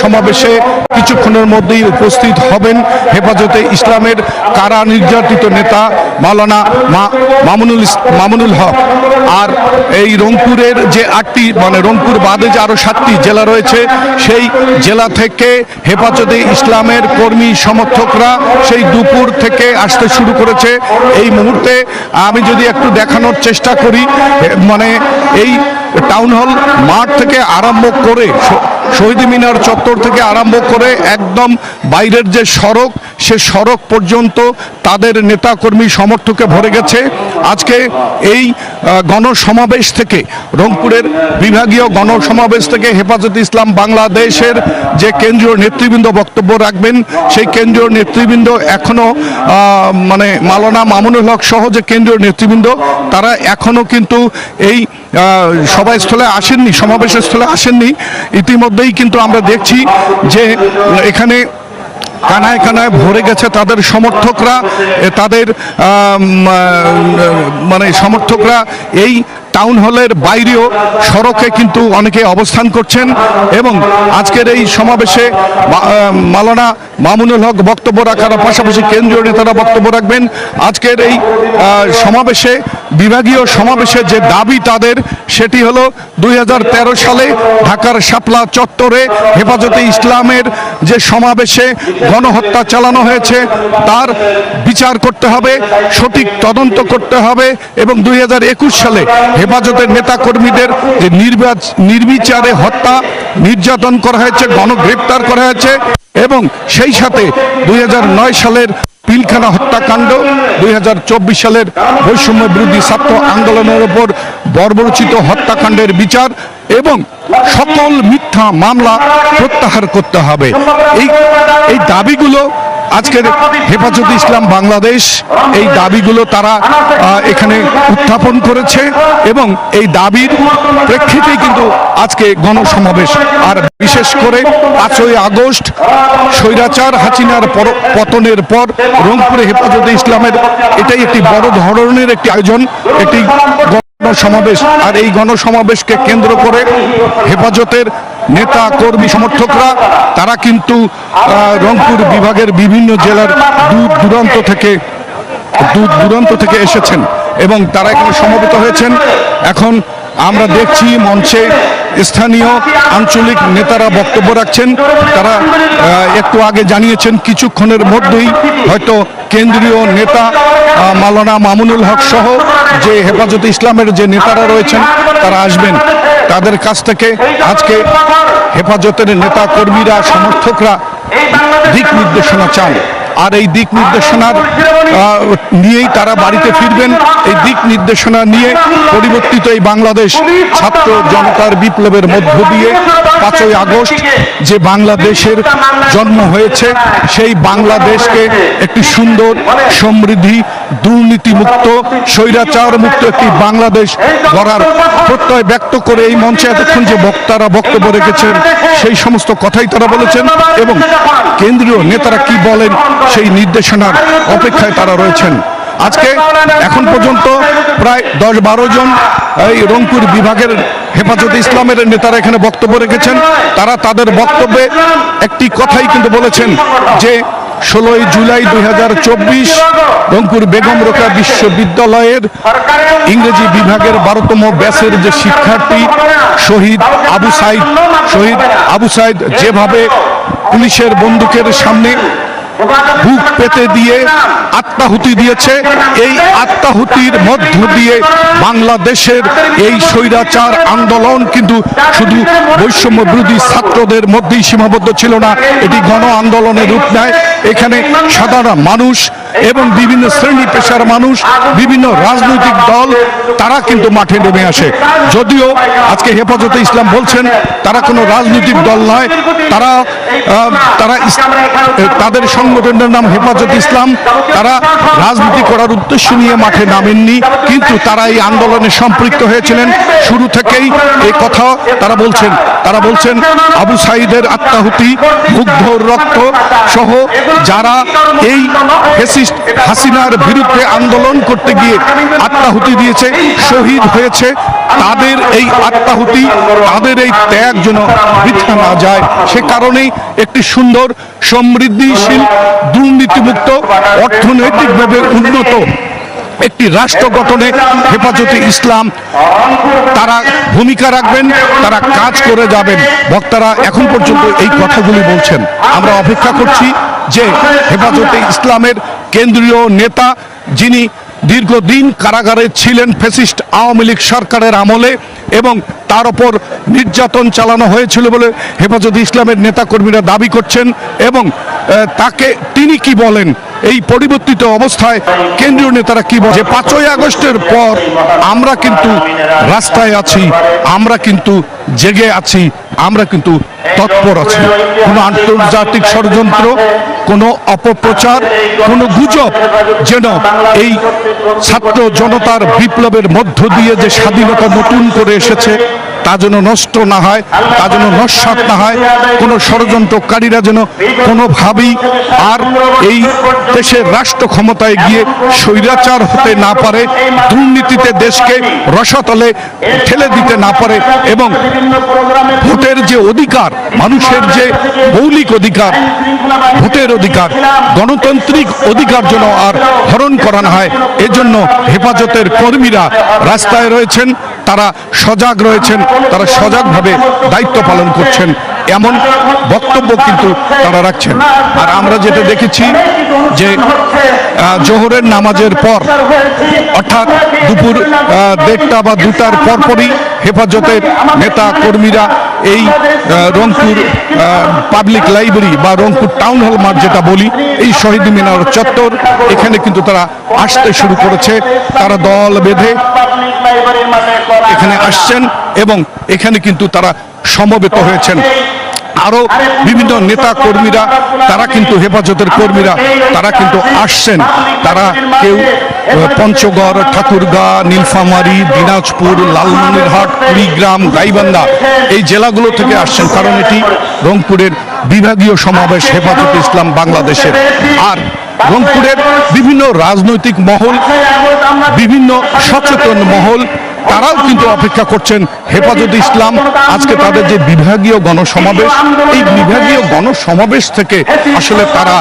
গণসমাবেশে কিছুক্ষণের মধ্যেই উপস্থিত হবেন হেফাজতে ইসলামের কারা নির্যাতিত নেতা মাওলানা মামুনুল মামুনুল হক। আর এই রংপুরের যে আটটি মানে রংপুর বাদে যে আরও সাতটি জেলা রয়েছে, সেই জেলা থেকে হেফাজতে ইসলামের কর্মী সমর্থকরা সেই দুপুর থেকে আসতে শুরু করেছে। এই মুহূর্তে আমি যদি একটু দেখানোর চেষ্টা করি মানে এই টাউন হল মাঠ থেকে আরম্ভ করে শহীদ মিনার চত্বর থেকে আরম্ভ করে একদম বাইরের যে সড়ক সে সড়ক পর্যন্ত তাদের নেতাকর্মী সমর্থকে ভরে গেছে। আজকে এই গণসমাবেশ থেকে রংপুরের বিভাগীয় গণসমাবেশ থেকে হেফাজত ইসলাম বাংলাদেশের যে কেন্দ্রীয় নেতৃবৃন্দ বক্তব্য রাখবেন সেই কেন্দ্রীয় নেতৃবৃন্দ এখনও আহ, মানে মালানা মামুনুল হক সহ যে কেন্দ্রীয় নেতৃবৃন্দ তারা এখনও কিন্তু এই সভাস্থলে আসেননি, সমাবেশের স্থলে আসেননি। ইতিমধ্যেই কিন্তু আমরা দেখছি যে এখানে কানায় কানায় ভরে গেছে তাদের সমর্থকরা তাদের মানে সমর্থকরা এই টাউন হলের বাইরেও সড়কে কিন্তু অনেকে অবস্থান করছেন এবং আজকের এই সমাবেশে মালানা মামুনুল হক বক্তব্য রাখার পাশাপাশি কেন্দ্রীয় নেতারা বক্তব্য রাখবেন। আজকের এই সমাবেশে বিভাগীয় সমাবেশের যে দাবি তাদের, সেটি হলো দুই হাজার তেরো সালে ঢাকার শাপলা চত্বরে হেফাজতে ইসলামের যে সমাবেশে গণহত্যা চালানো হয়েছে, তার বিচার করতে হবে, সঠিক তদন্ত করতে হবে এবং দুই হাজার একুশ সালে হেফাজতের নেতাকর্মীদের যে নির্বাচ, নির্বিচারে হত্যা, নির্যাতন করা হয়েছে, গণগ্রেপ্তার করা হয়েছে এবং সেই সাথে দুই হাজার নয় সালের পিলখানা হত্যাকাণ্ড দুই হাজার চব্বিশ সালের বৈষম্য বিরোধী ছাত্র আন্দোলনের ওপর বর্বরচিত হত্যাকাণ্ডের বিচার এবং সকল মিথ্যা মামলা প্রত্যাহার করতে হবে। এই এই দাবিগুলো আজকের হেফাজত ইসলাম বাংলাদেশ, এই দাবিগুলো তারা এখানে উত্থাপন করেছে এবং এই দাবির প্রেক্ষিতেই কিন্তু আজকে গণসমাবেশ। আর বিশেষ করে পাঁচই আগস্ট, স্বৈরাচার হাসিনার পতনের পর রংপুরে হেফাজতে ইসলামের এটাই একটি বড় ধরনের একটি আয়োজন, একটি গণসমাবেশ আর এই গণসমাবেশকে কেন্দ্র করে হেফাজতের নেতা, কর্মী, সমর্থকরা, তারা কিন্তু রংপুর বিভাগের বিভিন্ন জেলার দূর দূরান্ত থেকে, দূর দূরান্ত থেকে এসেছেন এবং তারা এখানে সমবেত হয়েছেন। এখন আমরা দেখছি মঞ্চে স্থানীয় আঞ্চলিক নেতারা বক্তব্য রাখছেন। তারা একটু আগে জানিয়েছেন, কিছুক্ষণের মধ্যেই হয়তো কেন্দ্রীয় নেতা মালানা মামুনুল হক সহ যে হেফাজতে ইসলামের যে নেতারা রয়েছেন, তারা আসবেন। তাদের কাছ থেকে আজকে হেফাজতের নেতা কর্মীরা সমর্থকরা দিক নির্দেশনা চান। আর এই দিক নির্দেশনার নিয়েই তারা বাড়িতে ফিরবেন। এই দিক নির্দেশনা নিয়ে পরিবর্তিত এই বাংলাদেশ ছাত্র জনতার বিপ্লবের মধ্য দিয়ে পাঁচই আগস্ট যে বাংলাদেশের জন্ম হয়েছে, সেই বাংলাদেশকে একটি সুন্দর সমৃদ্ধি দুর্নীতিমুক্ত স্বৈরাচার মুক্ত একটি বাংলাদেশ গড়ার প্রত্যয় ব্যক্ত করে এই মঞ্চে এতক্ষণ যে বক্তারা বক্তব্য রেখেছেন, সেই সমস্ত কথাই তারা বলেছেন এবং কেন্দ্রীয় নেতারা কি বলেন সেই নির্দেশনার অপেক্ষায় তারা রয়েছেন। আজকে এখন পর্যন্ত প্রায় দশ বারো জন এই রংপুর বিভাগের হেফাজতে ইসলামের নেতারা এখানে বক্তব্য রেখেছেন। তারা তাদের বক্তব্যে একটি কথাই কিন্তু বলেছেন যে ষোলোই জুলাই দুই হাজার চব্বিশ রংপুর বেগম রোকা বিশ্ববিদ্যালয়ের ইংরেজি বিভাগের বারোতম ব্যাসের যে শিক্ষার্থী শহীদ আবু সাইদ, শহীদ আবু সাইদ যেভাবে পুলিশের বন্দুকের সামনে বুক পেতে দিয়ে আত্মাহুতি দিয়েছে। এই আত্মাহুতির মধ্য দিয়ে বাংলাদেশের এই স্বৈরাচার আন্দোলন কিন্তু শুধু বৈষম্য বিরোধী ছাত্রদের মধ্যেই সীমাবদ্ধ ছিল না। এটি গণ আন্দোলনের রূপ নেয়। এখানে সাধারণ মানুষ এবং বিভিন্ন শ্রেণি পেশার মানুষ বিভিন্ন রাজনৈতিক দল তারা কিন্তু মাঠে নেমে আসে। যদিও আজকে হেফাজতে ইসলাম বলছেন তারা কোনো রাজনৈতিক দল নয়। তারা তারা তাদের সংগঠনের নাম হেফাজত ইসলাম। তারা রাজনীতি করার উদ্দেশ্য নিয়ে মাঠে নামেননি, কিন্তু তারা এই আন্দোলনে সম্পৃক্ত হয়েছিলেন। শুরু থেকেই এই কথা তারা বলছেন। তারা বলছেন, আবু সাইদের আত্মাহুতি, মুগ্ধ রক্ত সহ যারা এই হাসিনার বিরুদ্ধে আন্দোলন করতে গিয়ে আত্মাহুতি দিয়েছে, শহীদ হয়েছে তাদের এই আত্মাহুতি, তাদের এই ত্যাগ যেন বৃথা না যায়, সে কারণেই একটি সুন্দর, সমৃদ্ধিশীল, দুর্নীতিমুক্ত, অর্থনৈতিকভাবে উন্নত একটি রাষ্ট্র গঠনে হেফাজতে ইসলাম। তারা ভূমিকা রাখবেন, তারা কাজ করে যাবেন। বক্তারা এখন পর্যন্ত এই কথাগুলি বলছেন। আমরা অপেক্ষা করছি যে হেফাজতে ইসলামের কেন্দ্রীয় নেতা যিনি দীর্ঘদিন কারাগারে ছিলেন ফ্যাসিস্ট আওয়ামী লীগ সরকারের আমলে এবং তার ওপর নির্যাতন চালানো হয়েছিল বলে হেফাজত ইসলামের নেতাকর্মীরা দাবি করছেন এবং তাকে তিনি কি বলেন? এই পরিবর্তিত অবস্থায় কেন্দ্রীয় নেতারা কি বলে পাঁচই আগস্টের পর আমরা কিন্তু রাস্তায় আছি, আমরা কিন্তু জেগে আছি আমরা কিন্তু তৎপর আছি। কোনো আন্তর্জাতিক ষড়যন্ত্র, কোনো অপপ্রচার, কোনো গুজব যেন এই ছাত্র জনতার বিপ্লবের মধ্য দিয়ে যে স্বাধীনতা নতুন করে এসেছে তা যেন নষ্ট না হয়, তা যেন নস্বাত না হয়, কোনো ষড়যন্ত্রকারীরা যেন কোনোভাবেই আর এই দেশের রাষ্ট্র ক্ষমতায় গিয়ে স্বৈরাচার হতে না পারে, দুর্নীতিতে দেশকে রসাতলে ঠেলে দিতে না পারে এবং ভোটের যে অধিকার, মানুষের যে মৌলিক অধিকার, ভোটের অধিকার, গণতান্ত্রিক অধিকার যেন আর হরণ করা না হয়, এজন্য হেফাজতের কর্মীরা রাস্তায় রয়েছেন, তারা সজাগ রয়েছেন তারা সজাগভাবে দায়িত্ব পালন করছেন। এমন বক্তব্য কিন্তু তারা রাখছেন। আর আমরা যেটা দেখেছি যে জোহরের নামাজের পর অর্থাৎ দুপুর দেড়টা বা দুটার পরপরই হেফাজতের নেতা কর্মীরা এই রংপুর পাবলিক লাইব্রেরি বা রংপুর টাউন হল মাঠ যেটা বলি এই শহীদ মিনার চত্বর এখানে কিন্তু তারা আসতে শুরু করেছে। তারা দল বেঁধে এখানে আসছেন এবং এখানে কিন্তু তারা সমবেত হয়েছেন। আরও বিভিন্ন নেতা কর্মীরা তারা কিন্তু হেফাজতের কর্মীরা, তারা কিন্তু আসছেন। তারা কেউ পঞ্চগড়, ঠাকুরগাঁ, নীলফামারী, দিনাজপুর, লালমনিরহাট, কুড়িগ্রাম, গাইবান্ধা, এই জেলাগুলো থেকে আসছেন। কারণ এটি রংপুরের বিভাগীয় সমাবেশ, হেফাজতে ইসলাম বাংলাদেশের। আর রংপুরের বিভিন্ন রাজনৈতিক মহল, বিভিন্ন সচেতন মহল তারাও কিন্তু অপেক্ষা করছেন হেফাজতে ইসলাম। আজকে তাদের যে বিভাগীয় গণসমাবেশ, এই বিভাগীয় গণসমাবেশ থেকে আসলে তারা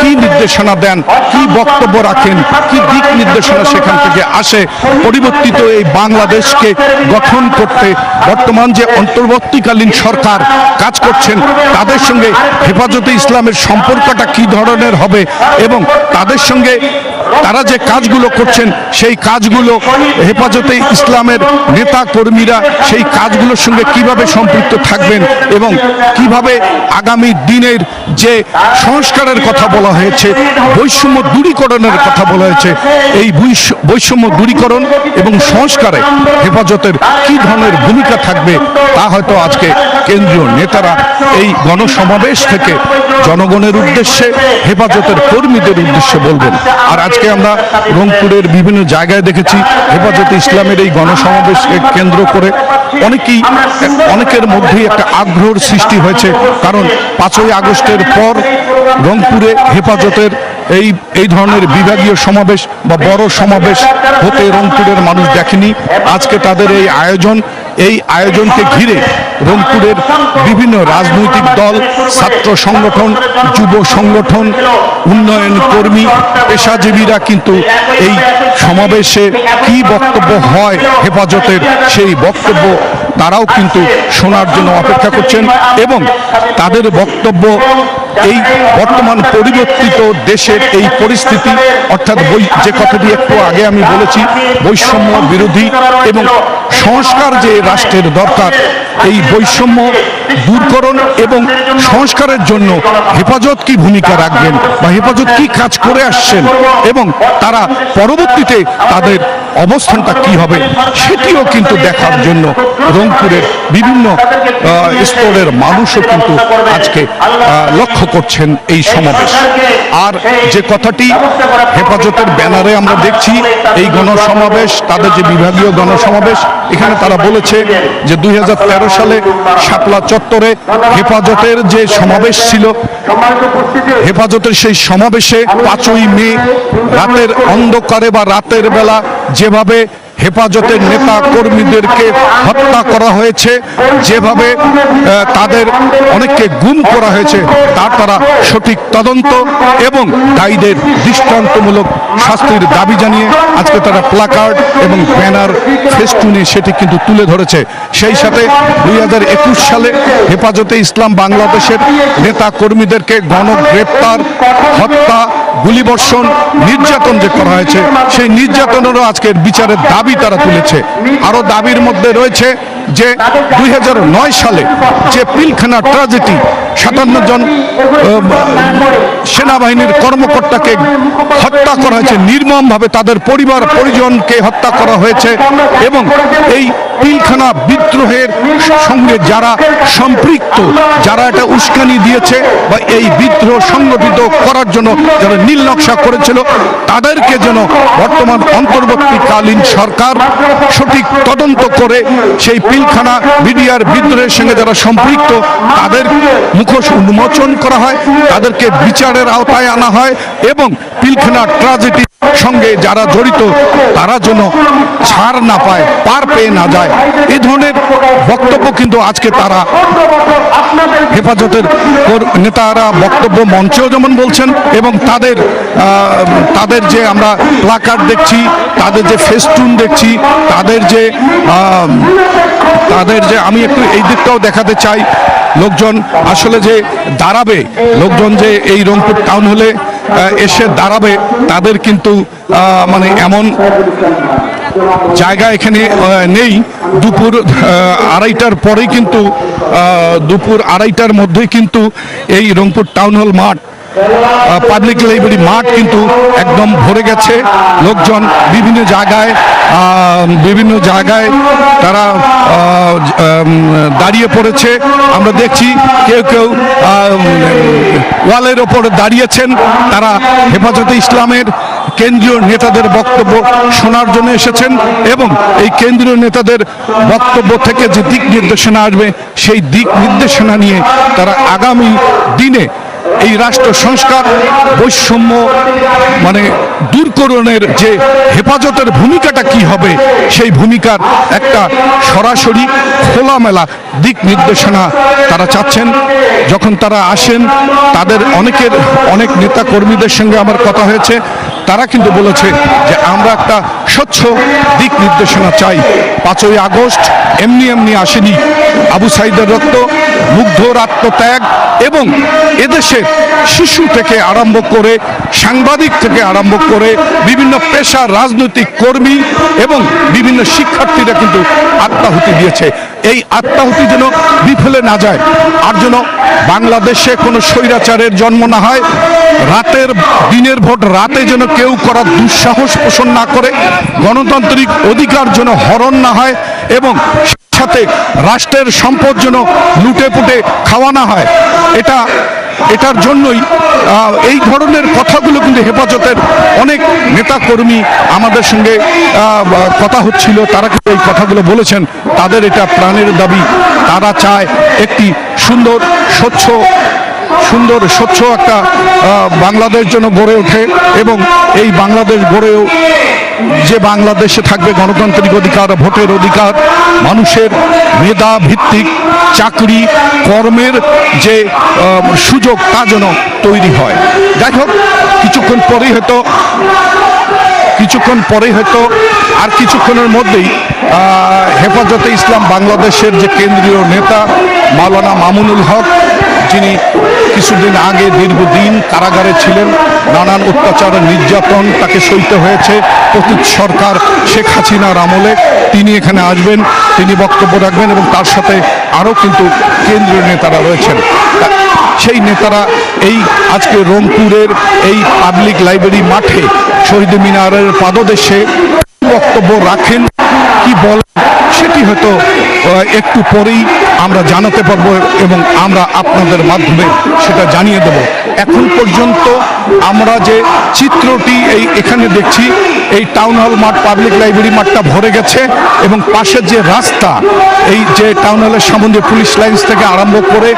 কি নির্দেশনা দেন, কি বক্তব্য রাখেন, কি দিক নির্দেশনা সেখান থেকে আসে, পরিবর্তিত এই বাংলাদেশকে গঠন করতে বর্তমান যে অন্তর্বর্তীকালীন সরকার কাজ করছেন, তাদের সঙ্গে হেফাজতে ইসলামের সম্পর্কটা কি ধরনের হবে এবং তাদের সঙ্গে তারা যে কাজগুলো করছেন, সেই কাজগুলো হেফাজতে ইসলামের নেতা কর্মীরা সেই কাজগুলোর সঙ্গে কীভাবে সম্পৃক্ত থাকবেন এবং কীভাবে আগামী দিনের যে সংস্কারের কথা বলা হয়েছে, বৈষম্য দূরীকরণের কথা বলা হয়েছে, এই বৈষম্য দূরীকরণ এবং সংস্কারে হেফাজতের কি ধরনের ভূমিকা থাকবে, তা হয়তো আজকে কেন্দ্রীয় নেতারা এই গণসমাবেশ থেকে জনগণের উদ্দেশ্যে হেফাজতের কর্মীদের উদ্দেশ্যে বলবেন। আর আজকে আমরা রংপুরের বিভিন্ন জায়গায় দেখেছি হেফাজতে ইসলামের এই গণসমাবেশকে কেন্দ্র করে। অনেকেই অনেকের মধ্যেই একটা আগ্রহের সৃষ্টি হয়েছে। কারণ পাঁচই আগস্টের পর রংপুরে হেফাজতের এই এই ধরনের বিভাগীয় সমাবেশ বা বড় সমাবেশ হতে রংপুরের মানুষ দেখেনি। আজকে তাদের এই আয়োজন এই আয়োজনকে ঘিরে রংপুরের বিভিন্ন রাজনৈতিক দল, ছাত্র সংগঠন, যুব সংগঠন, উন্নয়ন কর্মী, পেশাজীবীরা কিন্তু এই সমাবেশে কি বক্তব্য হয় হেফাজতের সেই বক্তব্য তারাও কিন্তু শোনার জন্য অপেক্ষা করছেন এবং তাদের বক্তব্য এই বর্তমান পরিবর্তিত দেশের এই পরিস্থিতি, অর্থাৎ বই যে কথাটি একটু আগে আমি বলেছি, বৈষম্য বিরোধী এবং সংস্কার যে রাষ্ট্রের দরকার, এই বৈষম্য দূরকরণ এবং সংস্কারের জন্য হেফাজত কি ভূমিকা রাখবেন বা হেফাজত কি কাজ করে আসছেন এবং তারা পরবর্তীতে তাদের অবস্থানটা কি হবে সেটিও কিন্তু দেখার জন্য রংপুরের বিভিন্ন স্তরের মানুষও কিন্তু আজকে লক্ষ্য করছেন এই সমাবেশ। আর যে কথাটি হেফাজতের ব্যানারে আমরা দেখছি, এই গণসমাবেশ, তাদের যে বিভাগীয় গণসমাবেশ এখানে তারা বলেছে যে দুই হাজার তেরো সালে শাপলা চত্বরে হেফাজতের যে সমাবেশ ছিল, হেফাজতের সেই সমাবেশে পাঁচই মে রাতের অন্ধকারে বা রাতের বেলা যেভাবে হেফাজতের নেতা কর্মীদেরকে হত্যা করা হয়েছে, যেভাবে তাদের অনেককে গুম করা হয়েছে, তার তারা সঠিক তদন্ত এবং দায়ীদের দৃষ্টান্তমূলক শাস্তির দাবি জানিয়ে আজকে তারা প্লাকার্ড এবং ব্যানার ফেস্টুনে সেটি কিন্তু তুলে ধরেছে। সেই সাথে দুই হাজার একুশ সালে হেফাজতে ইসলাম বাংলাদেশের নেতা কর্মীদেরকে গণগ্রেপ্তার, হত্যা, গুলিবর্ষণ, নির্যাতন যে করা হয়েছে, সেই নির্যাতনেরও আজকের বিচারের দাবি তারা তুলেছে। আরও দাবির মধ্যে রয়েছে যে দুই হাজার নয় সালে যে পিলখানা ট্রাজেডি সাতান্ন জন সেনাবাহিনীর কর্মকর্তাকে হত্যা করা হয়েছে নির্মমভাবে তাদের পরিবার পরিজনকে হত্যা করা হয়েছে এবং এই পিলখানা বিদ্রোহের সঙ্গে যারা সম্পৃক্ত যারা এটা উস্কানি দিয়েছে বা এই বিদ্রোহ সংগঠিত করার জন্য যারা নীল নকশা করেছিল তাদেরকে যেন বর্তমান অন্তর্বর্তীকালীন সরকার সঠিক তদন্ত করে সেই পিলখানা মিডিয়ার বিদ্রোহের সঙ্গে যারা সম্পৃক্ত, তাদের মুখোশ উন্মোচন করা হয়, তাদেরকে বিচারের আওতায় আনা হয় এবং পিলখানা ট্রাজেডি সঙ্গে যারা জড়িত, তারা যেন ছাড় না পায়, পার পেয়ে না যায়। এই ধরনের বক্তব্য কিন্তু আজকে তারা হেফাজতের নেতারা বক্তব্য মঞ্চেও যেমন বলছেন এবং তাদের তাদের যে আমরা প্লাকার্ড দেখছি, তাদের যে ফেস্টুন দেখছি, তাদের যে তাদের যে আমি একটু এই দিকটাও দেখাতে চাই। লোকজন আসলে যে দাঁড়াবে, লোকজন যে এই রংপুর টাউন হলে এসে দাঁড়াবে, তাদের কিন্তু মানে এমন জায়গা এখানে নেই। দুপুর আড়াইটার পরেই কিন্তু দুপুর আড়াইটার মধ্যেই কিন্তু এই রংপুর টাউন হল মাঠ। পাবলিক লাইব্রেরি মাঠ কিন্তু একদম ভরে গেছে। লোকজন বিভিন্ন জায়গায় বিভিন্ন জায়গায় তারা দাঁড়িয়ে পড়েছে। আমরা দেখছি কেউ কেউ ওয়ালের ওপর দাঁড়িয়েছেন। তারা হেফাজতে ইসলামের কেন্দ্রীয় নেতাদের বক্তব্য শোনার জন্য এসেছেন এবং এই কেন্দ্রীয় নেতাদের বক্তব্য থেকে যে দিক নির্দেশনা আসবে, সেই দিক নির্দেশনা নিয়ে তারা আগামী দিনে এই রাষ্ট্র সংস্কার, বৈষম্য মানে দূরকরণের যে হেফাজতের ভূমিকাটা কি হবে, সেই ভূমিকার একটা সরাসরি খোলামেলা দিক নির্দেশনা তারা চাচ্ছেন। যখন তারা আসেন, তাদের অনেকের, অনেক নেতা কর্মীদের সঙ্গে আমার কথা হয়েছে। তারা কিন্তু বলেছে যে আমরা একটা স্বচ্ছ দিক নির্দেশনা চাই। পাঁচই আগস্ট এমনি এমনি আসেনি। আবু সাইদের রক্ত মুগ্ধর আত্মত্যাগ এবং এদেশে শিশু থেকে আরম্ভ করে, সাংবাদিক থেকে আরম্ভ করে বিভিন্ন পেশা রাজনৈতিক কর্মী এবং বিভিন্ন শিক্ষার্থীরা কিন্তু আত্মাহুতি দিয়েছে। এই আত্মাহুতি যেন বিফলে না যায়, আর যেন বাংলাদেশে কোনো স্বৈরাচারের জন্ম না হয়, রাতের, দিনের ভোট রাতে যেন কেউ করার দুঃসাহস পোষণ না করে, গণতান্ত্রিক অধিকার যেন হরণ না হয় এবং সাথে রাষ্ট্রের সম্পদ যেন লুটে পুটে খাওয়া না হয়। এটা, এটার জন্যই এই ধরনের কথাগুলো কিন্তু হেফাজতের অনেক নেতাকর্মী আমাদের সঙ্গে কথা হচ্ছিল, তারা কিন্তু এই কথাগুলো বলেছেন। তাদের এটা প্রাণের দাবি। তারা চায় একটি সুন্দর, স্বচ্ছ সুন্দর, স্বচ্ছ একটা বাংলাদেশ যেন গড়ে ওঠে এবং এই বাংলাদেশ গড়েও যে বাংলাদেশে থাকবে গণতান্ত্রিক অধিকার, ভোটের অধিকার, মানুষের মেধা ভিত্তিক চাকরি, কর্মের যে সুযোগ তা যেন তৈরি হয়। যাই হোক কিছুক্ষণ পরেই হয়তো, কিছুক্ষণ পরেই হয়তো, আর কিছুক্ষণের মধ্যেই হেফাজতে ইসলাম বাংলাদেশের যে কেন্দ্রীয় নেতা মাওলানা মামুনুল হক, যিনি কিছুদিন আগে দীর্ঘদিন কারাগারে ছিলেন নানান অত্যাচার নির্যাতন তাকে সইতে হয়েছে। পতিত সরকার শেখ হাসিনার আমলে তিনি এখানে আসবেন, তিনি বক্তব্য রাখবেন এবং তার সাথে আরও কিন্তু কেন্দ্রীয় নেতারা রয়েছেন। সেই নেতারা এই আজকে রংপুরের এই পাবলিক লাইব্রেরি মাঠে শহীদ মিনারের পাদদেশে বক্তব্য রাখেন। কি বলেন? সেটি হয়তো একটু পরেই আমরা জানাতে পারব এবং আমরা আপনাদের মাধ্যমে সেটা জানিয়ে দেব। এখন পর্যন্ত আমরা যে চিত্রটি এই এখানে দেখছি এই টাউন হল মাঠ পাবলিক লাইব্রেরি মাঠটা ভরে গেছে এবং পাশের যে রাস্তা, এই যে টাউন হলের সামনে পুলিশ লাইন্স থেকে আরম্ভ করে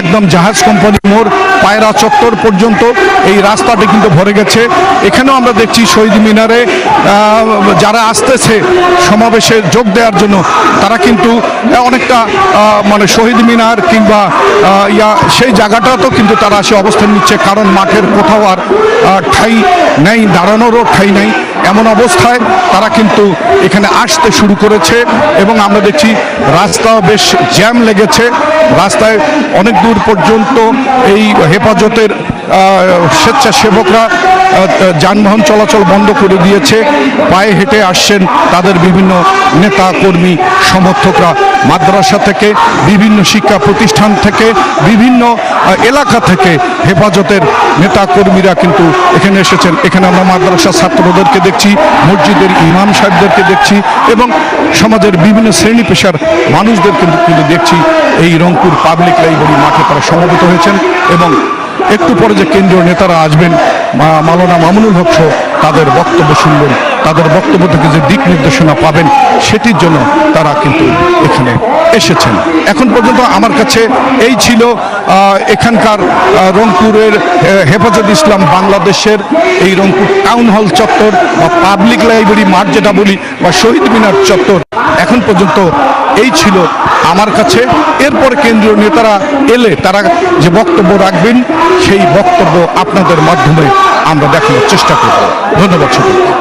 একদম জাহাজ কোম্পানি মোড়, পায়রা চত্বর পর্যন্ত এই রাস্তাটি কিন্তু ভরে গেছে। এখানেও আমরা দেখছি শহীদ মিনারে যারা আসতেছে সমাবেশে যোগ দেওয়ার জন্য, তারা কিন্তু অনেকটা মানে শহীদ মিনার কিংবা ইয়া, সেই জায়গাটাতেও কিন্তু তারা সে অবস্থান নিচ্ছে, কারণ মাঠের কোথাও আর ঠাই নেই, দাঁড়ানোরও ঠাই নেই। এমন অবস্থায় তারা কিন্তু এখানে আসতে শুরু করেছে এবং আমরা দেখছি রাস্তা বেশ জ্যাম লেগেছে। রাস্তায় অনেক দূর পর্যন্ত এই হেফাজতের স্বেচ্ছাসেবকরা যানবাহন চলাচল বন্ধ করে দিয়েছে। পায়ে হেঁটে আসছেন তাদের বিভিন্ন নেতা কর্মী সমর্থকরা। মাদ্রাসা থেকে, বিভিন্ন শিক্ষা প্রতিষ্ঠান থেকে, বিভিন্ন এলাকা থেকে হেফাজতের নেতা কর্মীরা কিন্তু এখানে এসেছেন। এখানে আমরা মাদ্রাসা ছাত্রদেরকে দেখছি, মসজিদের ইমাম সাহেবদেরকে দেখছি এবং সমাজের বিভিন্ন শ্রেণি পেশার মানুষদের কিন্তু দেখছি। এই রংপুর পাবলিক লাইব্রেরি মাঠে তারা সমবেত হয়েছেন এবং একটু পরে যে কেন্দ্রীয় নেতারা আসবেন, মা- মাওলানা মামুনুল হক তাদের বক্তব্য শুনবেন, তাদের বক্তব্য থেকে যে দিক নির্দেশনা পাবেন, সেটির জন্য তারা কিন্তু এখানে এসেছেন। এখন পর্যন্ত আমার কাছে এই ছিল এখানকার রংপুরের হেফাজত ইসলাম বাংলাদেশের এই রংপুর টাউন হল চত্বর বা পাবলিক লাইব্রেরি মাঠ যেটা বলি বা শহীদ মিনার চত্বর। এখন পর্যন্ত এই ছিল আমার কাছে। এরপর কেন্দ্রীয় নেতারা এলে তারা যে বক্তব্য রাখবেন সেই বক্তব্য আপনাদের মাধ্যমে আমরা দেখানোর চেষ্টা করব। ধন্যবাদ সকলকে।